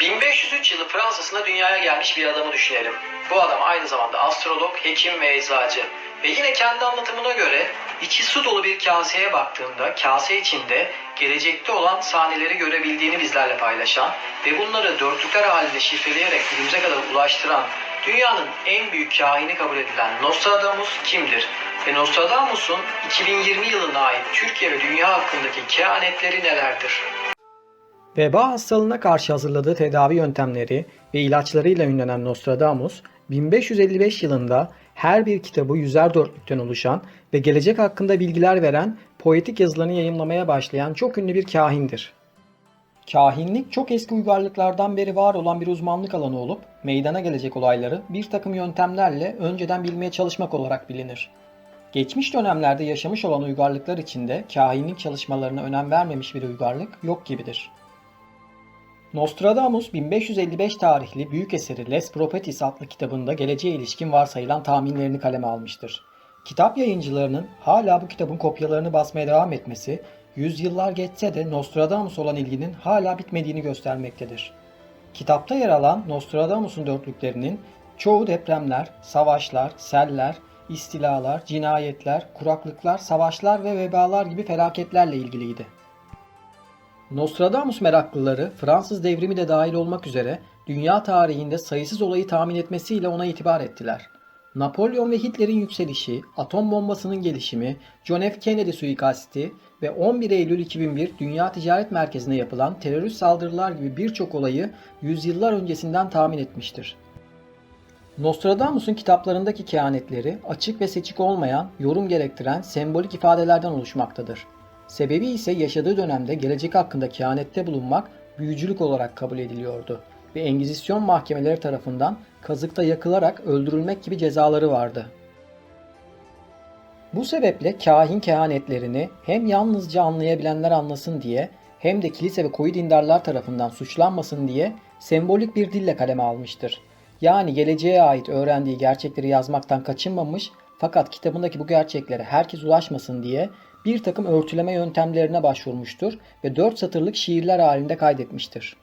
1503 yılı Fransa'sında dünyaya gelmiş bir adamı düşünelim. Bu adam aynı zamanda astrolog, hekim ve eczacı. Ve yine kendi anlatımına göre içi su dolu bir kaseye baktığında kase içinde gelecekte olan sahneleri görebildiğini bizlerle paylaşan ve bunları dörtlükler halinde şifreleyerek günümüze kadar ulaştıran dünyanın en büyük kahini kabul edilen Nostradamus kimdir? Ve Nostradamus'un 2020 yılına ait Türkiye ve dünya hakkındaki kehanetleri nelerdir? Veba hastalığına karşı hazırladığı tedavi yöntemleri ve ilaçlarıyla ünlenen Nostradamus, 1555 yılında her bir kitabı yüzer dörtlükten oluşan ve gelecek hakkında bilgiler veren poetik yazılarını yayımlamaya başlayan çok ünlü bir kahindir. Kahinlik çok eski uygarlıklardan beri var olan bir uzmanlık alanı olup meydana gelecek olayları bir takım yöntemlerle önceden bilmeye çalışmak olarak bilinir. Geçmiş dönemlerde yaşamış olan uygarlıklar içinde kahinlik çalışmalarına önem vermemiş bir uygarlık yok gibidir. Nostradamus 1555 tarihli büyük eseri Les Prophecies adlı kitabında geleceğe ilişkin varsayılan tahminlerini kaleme almıştır. Kitap yayıncılarının hala bu kitabın kopyalarını basmaya devam etmesi, yüzyıllar geçse de Nostradamus olan ilginin hala bitmediğini göstermektedir. Kitapta yer alan Nostradamus'un dörtlüklerinin çoğu depremler, savaşlar, seller, istilalar, cinayetler, kuraklıklar, savaşlar ve vebalar gibi felaketlerle ilgiliydi. Nostradamus meraklıları Fransız devrimi de dahil olmak üzere dünya tarihinde sayısız olayı tahmin etmesiyle ona itibar ettiler. Napolyon ve Hitler'in yükselişi, atom bombasının gelişimi, John F. Kennedy suikasti ve 11 Eylül 2001 Dünya Ticaret Merkezi'ne yapılan terörist saldırılar gibi birçok olayı yüzyıllar öncesinden tahmin etmiştir. Nostradamus'un kitaplarındaki kehanetleri açık ve seçik olmayan, yorum gerektiren sembolik ifadelerden oluşmaktadır. Sebebi ise yaşadığı dönemde gelecek hakkında kehanette bulunmak büyücülük olarak kabul ediliyordu ve Engizisyon mahkemeleri tarafından kazıkta yakılarak öldürülmek gibi cezaları vardı. Bu sebeple kahin kehanetlerini hem yalnızca anlayabilenler anlasın diye hem de kilise ve koyu dindarlar tarafından suçlanmasın diye sembolik bir dille kaleme almıştır. Yani geleceğe ait öğrendiği gerçekleri yazmaktan kaçınmamış fakat kitabındaki bu gerçeklere herkes ulaşmasın diye bir takım örtüleme yöntemlerine başvurmuştur ve 4 satırlık şiirler halinde kaydetmiştir.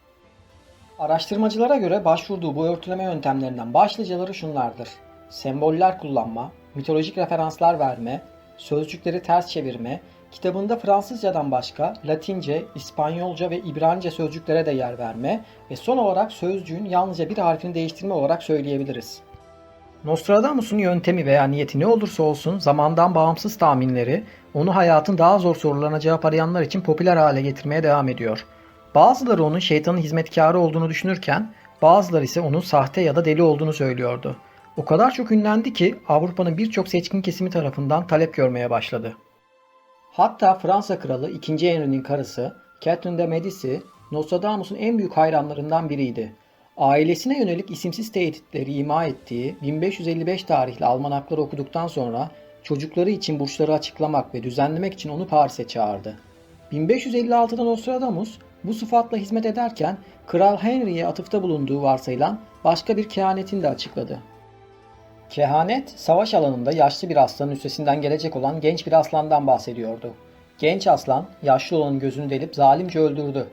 Araştırmacılara göre başvurduğu bu örtüleme yöntemlerinden başlıcaları şunlardır. Semboller kullanma, mitolojik referanslar verme, sözcükleri ters çevirme, kitabında Fransızcadan başka Latince, İspanyolca ve İbranice sözcüklere de yer verme ve son olarak sözcüğün yalnızca bir harfini değiştirme olarak söyleyebiliriz. Nostradamus'un yöntemi veya niyeti ne olursa olsun zamandan bağımsız tahminleri onu hayatın daha zor sorularına cevap arayanlar için popüler hale getirmeye devam ediyor. Bazıları onun şeytanın hizmetkarı olduğunu düşünürken bazıları ise onun sahte ya da deli olduğunu söylüyordu. O kadar çok ünlendi ki Avrupa'nın birçok seçkin kesimi tarafından talep görmeye başladı. Hatta Fransa kralı 2. Henry'nin karısı Catherine de Medici, Nostradamus'un en büyük hayranlarından biriydi. Ailesine yönelik isimsiz tehditleri ima ettiği 1555 tarihli almanakları okuduktan sonra çocukları için burçları açıklamak ve düzenlemek için onu Paris'e çağırdı. 1556'da Nostradamus bu sıfatla hizmet ederken Kral Henry'e atıfta bulunduğu varsayılan başka bir kehanetini de açıkladı. Kehanet, savaş alanında yaşlı bir aslanın üstesinden gelecek olan genç bir aslandan bahsediyordu. Genç aslan, yaşlı olanın gözünü delip zalimce öldürdü.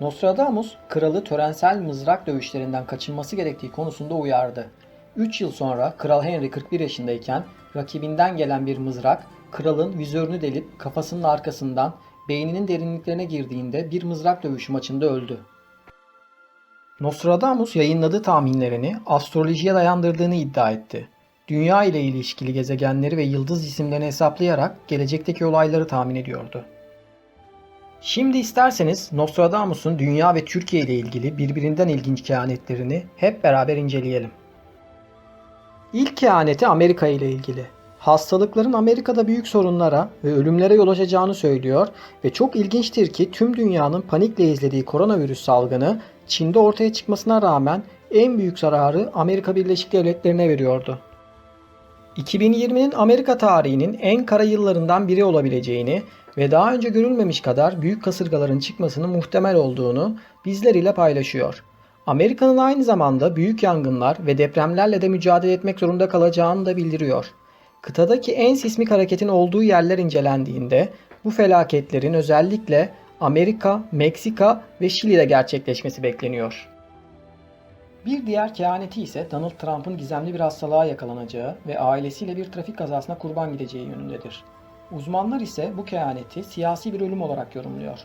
Nostradamus, kralı törensel mızrak dövüşlerinden kaçınması gerektiği konusunda uyardı. 3 yıl sonra Kral Henry 41 yaşındayken rakibinden gelen bir mızrak, kralın vizörünü delip kafasının arkasından beyninin derinliklerine girdiğinde bir mızrak dövüşü maçında öldü. Nostradamus yayınladığı tahminlerini astrolojiye dayandırdığını iddia etti. Dünya ile ilişkili gezegenleri ve yıldız cisimlerini hesaplayarak gelecekteki olayları tahmin ediyordu. Şimdi isterseniz Nostradamus'un dünya ve Türkiye ile ilgili birbirinden ilginç kehanetlerini hep beraber inceleyelim. İlk kehaneti Amerika ile ilgili. Hastalıkların Amerika'da büyük sorunlara ve ölümlere yol açacağını söylüyor ve çok ilginçtir ki tüm dünyanın panikle izlediği koronavirüs salgını Çin'de ortaya çıkmasına rağmen en büyük zararı Amerika Birleşik Devletleri'ne veriyordu. 2020'nin Amerika tarihinin en kara yıllarından biri olabileceğini ve daha önce görülmemiş kadar büyük kasırgaların çıkmasının muhtemel olduğunu bizler ile paylaşıyor. Amerika'nın aynı zamanda büyük yangınlar ve depremlerle de mücadele etmek zorunda kalacağını da bildiriyor. Kıtadaki en sismik hareketin olduğu yerler incelendiğinde bu felaketlerin özellikle Amerika, Meksika ve Şili'de gerçekleşmesi bekleniyor. Bir diğer kehaneti ise Donald Trump'ın gizemli bir hastalığa yakalanacağı ve ailesiyle bir trafik kazasına kurban gideceği yönündedir. Uzmanlar ise bu kehaneti siyasi bir ölüm olarak yorumluyor.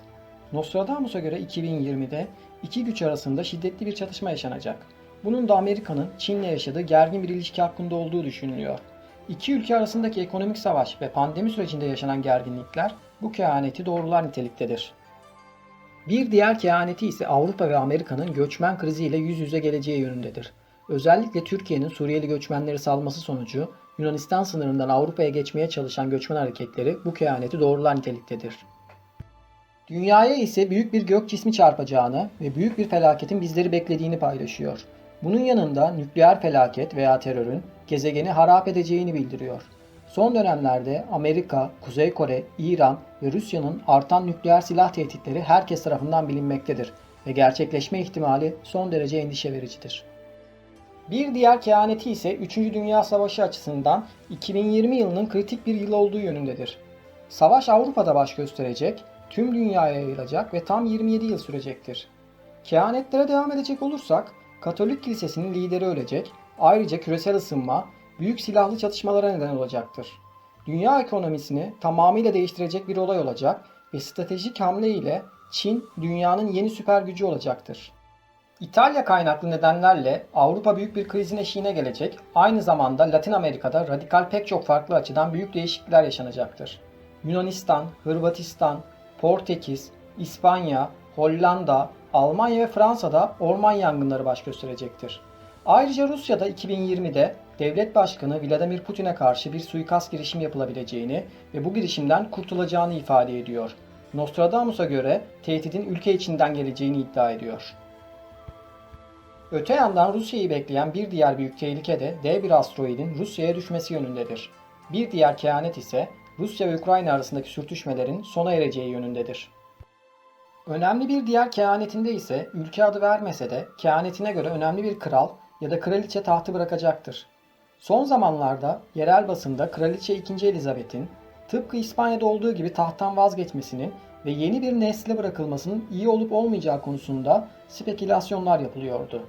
Nostradamus'a göre 2020'de iki güç arasında şiddetli bir çatışma yaşanacak. Bunun da Amerika'nın Çin'le yaşadığı gergin bir ilişki hakkında olduğu düşünülüyor. İki ülke arasındaki ekonomik savaş ve pandemi sürecinde yaşanan gerginlikler bu kehaneti doğrular niteliktedir. Bir diğer kehaneti ise Avrupa ve Amerika'nın göçmen kriziyle yüz yüze geleceği yönündedir. Özellikle Türkiye'nin Suriyeli göçmenleri salması sonucu Yunanistan sınırından Avrupa'ya geçmeye çalışan göçmen hareketleri bu kehaneti doğrular niteliktedir. Dünyaya ise büyük bir gök cismi çarpacağını ve büyük bir felaketin bizleri beklediğini paylaşıyor. Bunun yanında nükleer felaket veya terörün gezegeni harap edeceğini bildiriyor. Son dönemlerde Amerika, Kuzey Kore, İran ve Rusya'nın artan nükleer silah tehditleri herkes tarafından bilinmektedir ve gerçekleşme ihtimali son derece endişe vericidir. Bir diğer kehaneti ise 3. Dünya Savaşı açısından 2020 yılının kritik bir yıl olduğu yönündedir. Savaş Avrupa'da baş gösterecek, tüm dünyaya yayılacak ve tam 27 yıl sürecektir. Kehanetlere devam edecek olursak, Katolik Kilisesi'nin lideri ölecek, ayrıca küresel ısınma, büyük silahlı çatışmalara neden olacaktır. Dünya ekonomisini tamamıyla değiştirecek bir olay olacak ve stratejik hamle ile Çin dünyanın yeni süper gücü olacaktır. İtalya kaynaklı nedenlerle Avrupa büyük bir krizin eşiğine gelecek, aynı zamanda Latin Amerika'da radikal pek çok farklı açıdan büyük değişiklikler yaşanacaktır. Yunanistan, Hırvatistan, Portekiz, İspanya, Hollanda, Almanya ve Fransa'da orman yangınları baş gösterecektir. Ayrıca Rusya'da 2020'de devlet başkanı Vladimir Putin'e karşı bir suikast girişimi yapılabileceğini ve bu girişimden kurtulacağını ifade ediyor. Nostradamus'a göre tehdidin ülke içinden geleceğini iddia ediyor. Öte yandan Rusya'yı bekleyen bir diğer büyük tehlike de dev bir asteroidin Rusya'ya düşmesi yönündedir. Bir diğer kehanet ise Rusya ve Ukrayna arasındaki sürtüşmelerin sona ereceği yönündedir. Önemli bir diğer kehanetinde ise ülke adı vermese de kehanetine göre önemli bir kral ya da kraliçe tahtı bırakacaktır. Son zamanlarda yerel basında Kraliçe 2. Elizabeth'in tıpkı İspanya'da olduğu gibi tahttan vazgeçmesinin ve yeni bir nesle bırakılmasının iyi olup olmayacağı konusunda spekülasyonlar yapılıyordu.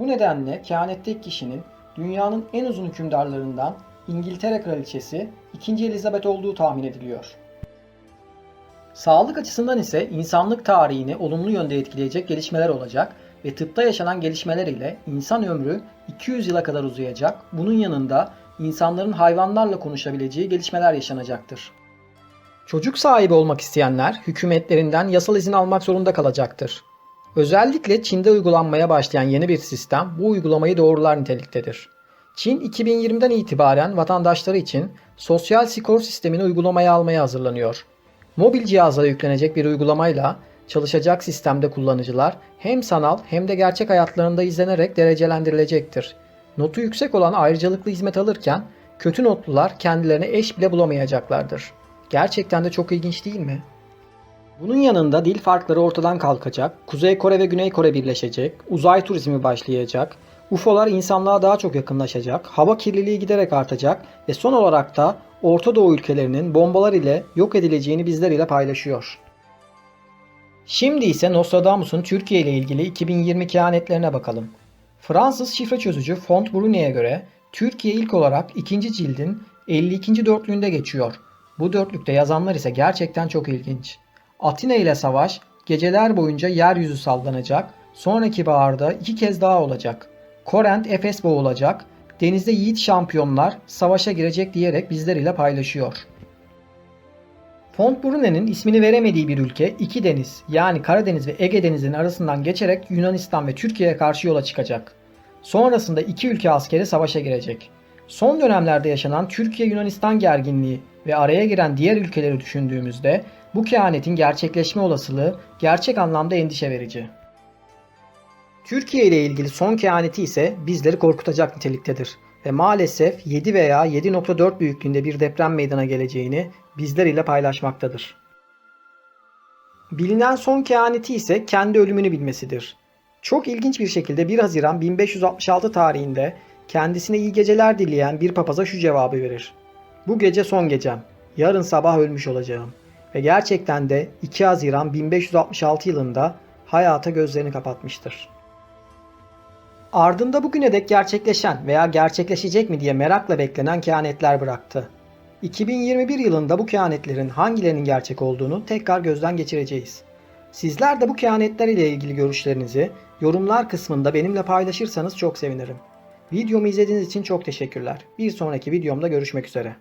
Bu nedenle kehanetteki kişinin dünyanın en uzun hükümdarlarından İngiltere Kraliçesi 2. Elizabeth olduğu tahmin ediliyor. Sağlık açısından ise insanlık tarihini olumlu yönde etkileyecek gelişmeler olacak ve tıpta yaşanan gelişmeler ile insan ömrü 200 yıla kadar uzayacak. Bunun yanında insanların hayvanlarla konuşabileceği gelişmeler yaşanacaktır. Çocuk sahibi olmak isteyenler hükümetlerinden yasal izin almak zorunda kalacaktır. Özellikle Çin'de uygulanmaya başlayan yeni bir sistem bu uygulamayı doğrular niteliktedir. Çin 2020'den itibaren vatandaşları için sosyal skor sistemini uygulamaya almaya hazırlanıyor. Mobil cihazlara yüklenecek bir uygulamayla çalışacak sistemde kullanıcılar hem sanal hem de gerçek hayatlarında izlenerek derecelendirilecektir. Notu yüksek olan ayrıcalıklı hizmet alırken kötü notlular kendilerine eş bile bulamayacaklardır. Gerçekten de çok ilginç değil mi? Bunun yanında dil farkları ortadan kalkacak, Kuzey Kore ve Güney Kore birleşecek, uzay turizmi başlayacak, UFO'lar insanlığa daha çok yakınlaşacak, hava kirliliği giderek artacak ve son olarak da Orta Doğu ülkelerinin bombalar ile yok edileceğini bizler ile paylaşıyor. Şimdi ise Nostradamus'un Türkiye ile ilgili 2020 kehanetlerine bakalım. Fransız şifre çözücü Font Brune'ye göre Türkiye ilk olarak ikinci cildin 52. dörtlüğünde geçiyor. Bu dörtlükte yazanlar ise gerçekten çok ilginç. Atina ile savaş geceler boyunca yeryüzü sallanacak, sonraki baharda iki kez daha olacak. Korent Efes boğulacak, denizde yiğit şampiyonlar savaşa girecek diyerek bizler ile paylaşıyor. Fontbrune'nin ismini veremediği bir ülke iki deniz yani Karadeniz ve Ege denizinin arasından geçerek Yunanistan ve Türkiye'ye karşı yola çıkacak. Sonrasında iki ülke askeri savaşa girecek. Son dönemlerde yaşanan Türkiye-Yunanistan gerginliği ve araya giren diğer ülkeleri düşündüğümüzde bu kehanetin gerçekleşme olasılığı gerçek anlamda endişe verici. Türkiye ile ilgili son kehaneti ise bizleri korkutacak niteliktedir ve maalesef 7 veya 7.4 büyüklüğünde bir deprem meydana geleceğini bizler ile paylaşmaktadır. Bilinen son kehaneti ise kendi ölümünü bilmesidir. Çok ilginç bir şekilde 1 Haziran 1566 tarihinde kendisine iyi geceler dileyen bir papaza şu cevabı verir. Bu gece son gecem. Yarın sabah ölmüş olacağım. Ve gerçekten de 2 Haziran 1566 yılında hayata gözlerini kapatmıştır. Ardında bugüne dek gerçekleşen veya gerçekleşecek mi diye merakla beklenen kehanetler bıraktı. 2021 yılında bu kehanetlerin hangilerinin gerçek olduğunu tekrar gözden geçireceğiz. Sizler de bu kehanetler ile ilgili görüşlerinizi yorumlar kısmında benimle paylaşırsanız çok sevinirim. Videomu izlediğiniz için çok teşekkürler. Bir sonraki videomda görüşmek üzere.